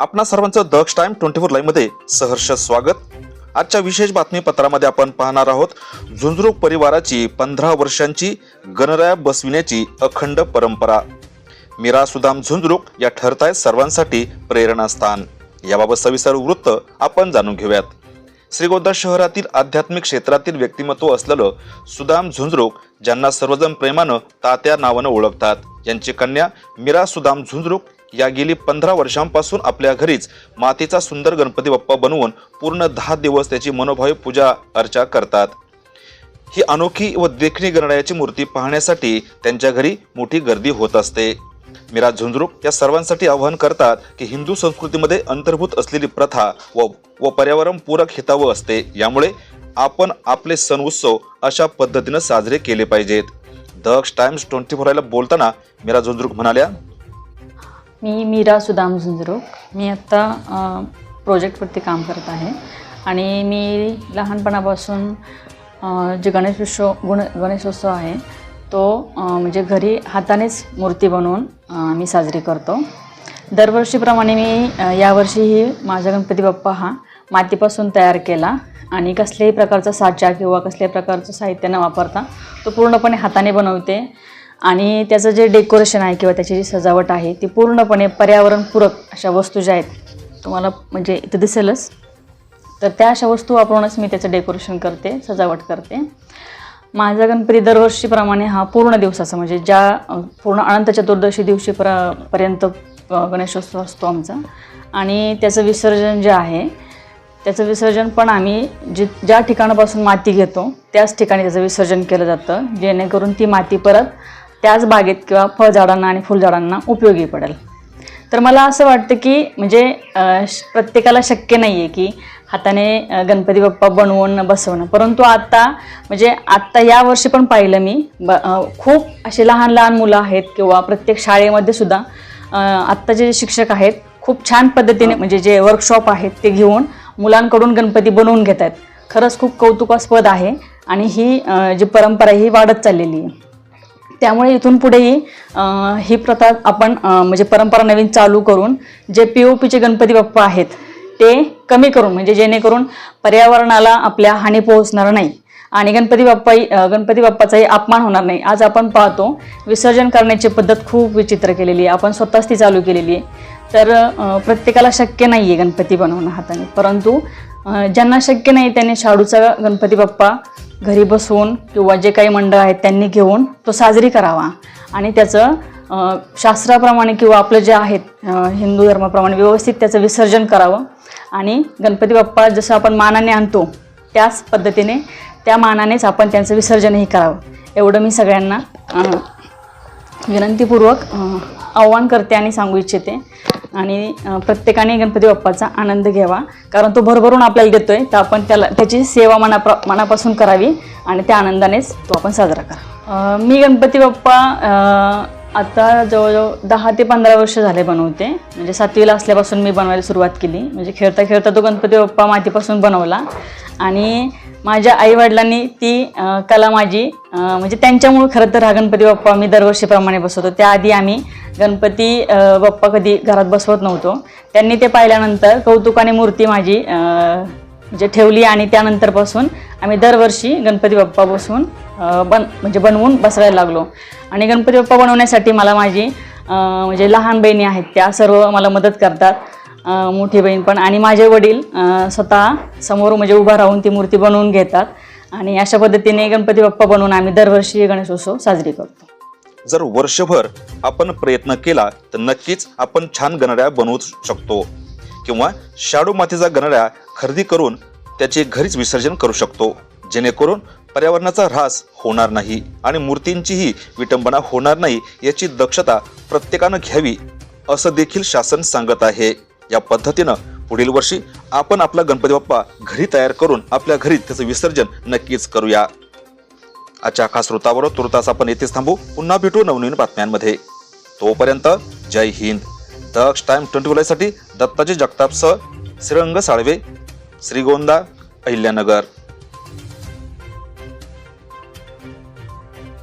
आपणा सर्वांचं Daksh time twenty four लाईव्हमध्ये सहर्ष स्वागत. आजच्या विशेष बातमीपत्रामध्ये आपण पाहणार आहोत झुंझुरूक परिवाराची पंधरा वर्षांची गणराया बसविण्याची अखंड परंपरा. मीरा सुदाम झुंजरूक या ठरताय सर्वांसाठी प्रेरणास्थान. याबाबत सविस्तर वृत्त आपण जाणून घेऊयात. श्रीगोंदा शहरातील आध्यात्मिक क्षेत्रातील व्यक्तिमत्व असलेलं सुदाम झुंजरूक ज्यांना सर्वजण प्रेमानं तात्या नावानं ओळखतात. यांची कन्या मीरा सुदाम झुंजरूक या गेली पंधरा वर्षांपासून आपल्या घरीच मातीचा सुंदर गणपती बाप्पा बनवून पूर्ण दहा दिवस त्याची मनोभावी पूजा अर्चा करतात. ही अनोखी व देखणी गणरायाची मूर्ती पाहण्यासाठी त्यांच्या घरी मोठी गर्दी होत असते. मीरा झुंझरुक या सर्वांसाठी आवाहन करतात की हिंदू संस्कृतीमध्ये अंतर्भूत असलेली प्रथा व व पर्यावरणपूरक हितावं असते. यामुळे आपण आपले सण उत्सव अशा पद्धतीनं साजरे केले पाहिजेत. दक्ष टाइम्स ट्वेंटी फोर बोलताना मीरा झुंझरुक म्हणाल्या मी मीरा सुदाम झुंजरोक मी आत्ता प्रोजेक्टवरती काम करत आहे. आणि मी लहानपणापासून जे जे गणेशोत्सव गुण गणेशोत्सव आहे तो म्हणजे घरी हातानेच मूर्ती बनवून मी साजरी करतो. दरवर्षीप्रमाणे मी यावर्षीही माझा गणपती बाप्पा हा मातीपासून तयार केला आणि कसल्याही प्रकारचा साचा किंवा कसल्याही प्रकारचं साहित्य न वापरता तो पूर्णपणे हाताने बनवते. आणि त्याचं जे डेकोरेशन आहे किंवा त्याची जी सजावट आहे ती पूर्णपणे पर्यावरणपूरक अशा वस्तू ज्या आहेत तुम्हाला म्हणजे इथं दिसेलच. तर त्या अशा वस्तू वापरूनच मी त्याचं डेकोरेशन करते सजावट करते. माझा गणपती दरवर्षीप्रमाणे हा पूर्ण दिवसाचा म्हणजे ज्या पूर्ण अनंत चतुर्दशी दिवशी प्र पर्यंत गणेशोत्सव असतो आमचा. आणि त्याचं विसर्जन जे आहे त्याचं विसर्जन पण आम्ही जे ज्या ठिकाणापासून माती घेतो त्याच ठिकाणी त्याचं विसर्जन केलं जातं जेणेकरून ती माती परत त्याच बागेत किंवा फळझाडांना आणि फुलझाडांना उपयोगी पडेल. तर मला असं वाटतं की म्हणजे प्रत्येकाला शक्य नाही आहे की हाताने गणपती बाप्पा बनवून बसवणं. परंतु आत्ता म्हणजे आत्ता या वर्षी पण पाहिलं मी ब खूप असे लहान लहान मुलं आहेत किंवा प्रत्येक शाळेमध्ये सुद्धा आत्ताचे जे शिक्षक आहेत खूप छान पद्धतीने म्हणजे जे वर्कशॉप आहेत ते घेऊन मुलांकडून गणपती बनवून घेत आहेत खरंच खूप कौतुकास्पद आहे आणि ही जी परंपरा ही वाढत चाललेली आहे. त्यामुळे इथून पुढेही ही प्रथा आपण म्हणजे परंपरा नवीन चालू करून जे पी ओ पीचे गणपती बाप्पा आहेत ते कमी करून म्हणजे जेणेकरून पर्यावरणाला आपल्या हानी पोहोचणार नाही आणि गणपती बाप्पाही गणपती बाप्पाचाही अपमान होणार नाही. आज आपण पाहतो विसर्जन करण्याची पद्धत खूप विचित्र केलेली आहे. आपण स्वतःच ती चालू केलेली आहे. तर प्रत्येकाला शक्य नाही आहे गणपती बनवणं हाताने. परंतु ज्यांना शक्य नाही त्यांनी शाडूचा गणपती बाप्पा घरी बसून किंवा जे काही मंडळ आहेत त्यांनी घेऊन तो साजरी करावा. आणि त्याचं शास्त्राप्रमाणे किंवा आपलं जे आहेत हिंदू धर्माप्रमाणे व्यवस्थित त्याचं विसर्जन करावं. आणि गणपती बाप्पा जसं आपण मानाने आणतो त्याच पद्धतीने त्या मानानेच आपण त्यांचं विसर्जनही करावं. एवढं मी सगळ्यांना विनंतीपूर्वक आव्हान करते आणि सांगू इच्छिते. आणि प्रत्येकाने गणपती बाप्पाचा आनंद घ्यावा. कारण तो भरभरून आपल्याला देतोय तर आपण त्याला त्याची सेवा मनाप्र मनापासून करावी आणि त्या आनंदानेच तो आपण साजरा करा. मी गणपती बाप्पा आता जवळजवळ दहा ते पंधरा वर्ष झाले बनवते. म्हणजे सातवीला असल्यापासून मी बनवायला सुरुवात केली. म्हणजे खेळता खेळता तो गणपती बाप्पा मातीपासून बनवला. आणि माझ्या आईवडिलांनी ती कला माझी म्हणजे त्यांच्यामुळं खरं तर हा गणपती बाप्पा मी दरवर्षीप्रमाणे बसवतो. त्याआधी आम्ही गणपती बाप्पा कधी घरात बसवत नव्हतो. त्यांनी ते पाहिल्यानंतर कौतुकाने मूर्ती माझी म्हणजे ठेवली आणि त्यानंतरपासून आम्ही दरवर्षी गणपती बाप्पा बसवून बन म्हणजे बनवून बसवायला लागलो. आणि गणपती बाप्पा बनवण्यासाठी मला माझी म्हणजे लहान बहिणी आहेत त्या सर्व मला मदत करतात. मोठी बहीण पण आणि माझे वडील स्वतः समोर म्हणजे उभा राहून ती मूर्ती बनवून घेतात. आणि अशा पद्धतीने गणपती बाप्पा बनवून आम्ही दरवर्षी गणेशोत्सव साजरी करतो. जर वर्षभर आपण प्रयत्न केला तर नक्कीच आपण छान गणड्या बनवू शकतो. किंवा शाडू मातीचा गणड्या खरेदी करून त्याचे घरीच विसर्जन करू शकतो. जेणेकरून पर्यावरणाचा ऱ्हास होणार नाही आणि मूर्तींचीही विटंबना होणार नाही याची दक्षता प्रत्येकानं घ्यावी असं देखील शासन सांगत आहे. या पद्धतीनं पुढील वर्षी आपण आपला गणपती बाप्पा घरी तयार करून आपल्या घरी त्याचं विसर्जन नक्कीच करूया. आजच्या खास वृत्ताबरोबर तुर्तास आपण येथेच थांबू. पुन्हा भेटू नवनवीन बातम्यांमध्ये. तोपर्यंत जय हिंद. दक्ष टाइम ट्वेंटी साठी दत्ताजी जगतापसह श्रीरंग साळवे श्रीगोंदा अहिल्यानगर.